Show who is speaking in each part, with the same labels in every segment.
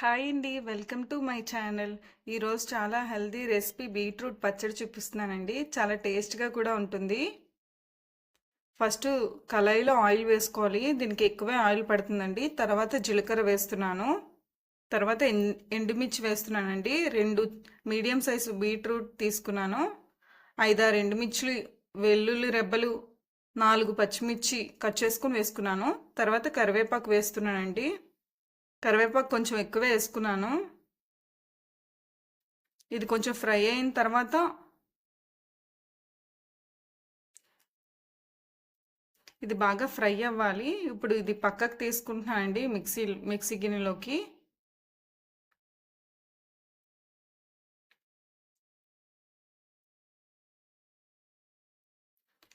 Speaker 1: Hi అండి welcome to my channel. ఈరోజు చాలా హెల్దీ రెసిపీ బీట్రూట్ పచ్చడి చూపిస్తున్నానండి. చాలా టేస్ట్గా కూడా ఉంటుంది. ఫస్ట్ కళాయిలో ఆయిల్ వేసుకోవాలి. దీనికి ఎక్కువే ఆయిల్ పడుతుందండి. తర్వాత జీలకర్ర వేస్తున్నాను. తర్వాత ఎండుమిర్చి వేస్తున్నానండి. రెండు మీడియం సైజు బీట్రూట్ తీసుకున్నాను. ఐదారు ఎండుమిర్చులు వెల్లుల్లి రెబ్బలు నాలుగు పచ్చిమిర్చి కట్ చేసుకుని వేసుకున్నాను. తర్వాత కరివేపాకు వేస్తున్నానండి. కరివేపాకు కొంచెం ఎక్కువే వేసుకున్నాను. ఇది కొంచెం ఫ్రై అయిన తర్వాత ఇది బాగా ఫ్రై అవ్వాలి. ఇప్పుడు ఇది పక్కకు తీసుకుంటున్నానండి మిక్సీ మిక్సీ గిన్నెలోకి.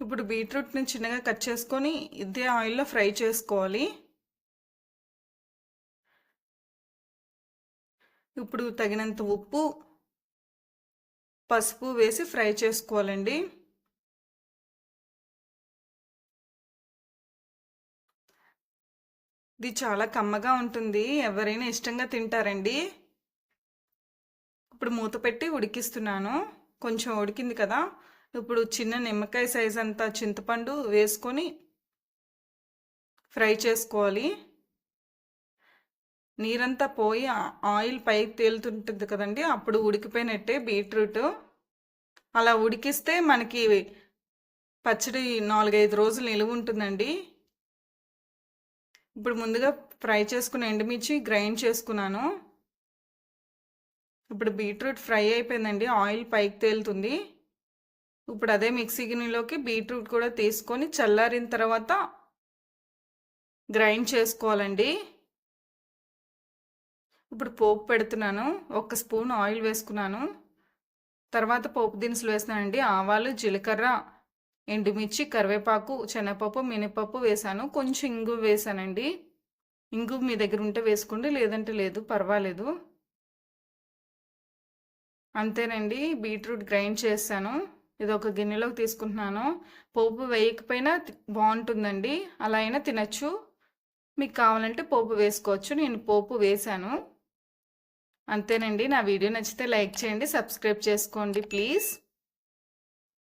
Speaker 1: ఇప్పుడు బీట్రూట్ని చిన్నగా కట్ చేసుకొని ఇదే ఆయిల్లో ఫ్రై చేసుకోవాలి. ఇప్పుడు తగినంత ఉప్పు పసుపు వేసి ఫ్రై చేసుకోవాలండి. ఇది చాలా కమ్మగా ఉంటుంది. ఎవరైనా ఇష్టంగా తింటారండి. ఇప్పుడు మూత పెట్టి ఉడికిస్తున్నాను. కొంచెం ఉడికింది కదా. ఇప్పుడు చిన్న నిమ్మకాయ సైజ్ అంతా చింతపండు వేసుకొని ఫ్రై చేసుకోవాలి. నీరంతా పోయి ఆయిల్ పైకి తేలుతుంటుంది కదండి అప్పుడు ఉడికిపోయినట్టే బీట్రూట్. అలా ఉడికిస్తే మనకి పచ్చడి నాలుగైదు రోజులు నిలువ ఉంటుందండి. ఇప్పుడు ముందుగా ఫ్రై చేసుకున్న ఎండుమిర్చి గ్రైండ్ చేసుకున్నాను. ఇప్పుడు బీట్రూట్ ఫ్రై అయిపోయిందండి ఆయిల్ పైకి తేలుతుంది. ఇప్పుడు అదే మిక్సీ గిన్నెలోకి బీట్రూట్ కూడా తీసుకొని చల్లారిన తర్వాత గ్రైండ్ చేసుకోవాలండి. ఇప్పుడు పోపు పెడుతున్నాను ఒక స్పూన్ ఆయిల్ వేసుకున్నాను. తర్వాత పోపు దినుసులు వేసానండి ఆవాలు జీలకర్ర ఎండుమిర్చి కరివేపాకు శనగపప్పు మినపప్పు వేసాను. కొంచెం ఇంగు వేసానండి. ఇంగు మీ దగ్గర ఉంటే వేసుకోండి లేదంటే లేదు పర్వాలేదు. అంతేనండి. బీట్రూట్ గ్రైండ్ చేశాను. ఇది ఒక గిన్నెలోకి తీసుకుంటున్నాను. పోపు వేయకపోయినా బాగుంటుందండి. అలా అయినా తినచ్చు. మీకు కావాలంటే పోపు వేసుకోవచ్చు. నేను పోపు వేశాను అంతేనండి. నా వీడియో నచ్చితే లైక్ చేయండి సబ్స్క్రైబ్ చేసుకోండి ప్లీజ్.